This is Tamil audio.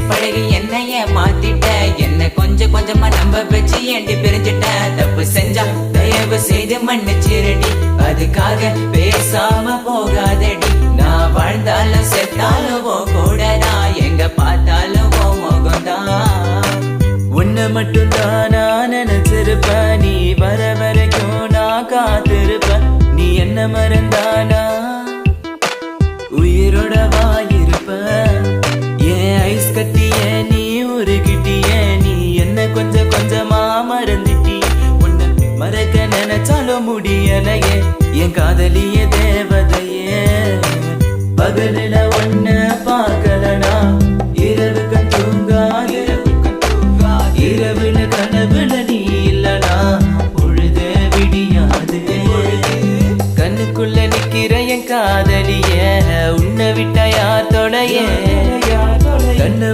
பழகி என்னைய மாத்திட்ட. என்ன கொஞ்சம் கொஞ்சமா நம்ப வச்சு ஏண்டி பிரிஞ்சிட்ட? தப்பு செஞ்சா தயவு செய்து மன்னிச்சிரடி. அதுக்காக பேசாம போகாதடி. நான் வாழ்ந்தாலும் செத்தாலும் கூடதா எங்க பார்த்தாலும் முகம்தான். உன்னை மட்டும் தான் நான் நினைச்சிருப்ப நீ வர வரைக்கும் நான் காத்திருப்ப நீ என்ன மறந்தானா? நினைச்சாலும் முடியலையே. என் காதலிய தேவதையே. பகலில ஒன்ன பார்க்கலனா இரவுக்கு தூங்கா இரவுக்கு தூங்கா. இரவுல கனவுல நீ இல்லனா பொழுத விடியாது. கண்ணுக்குள்ள நிக்கிற என் காதலிய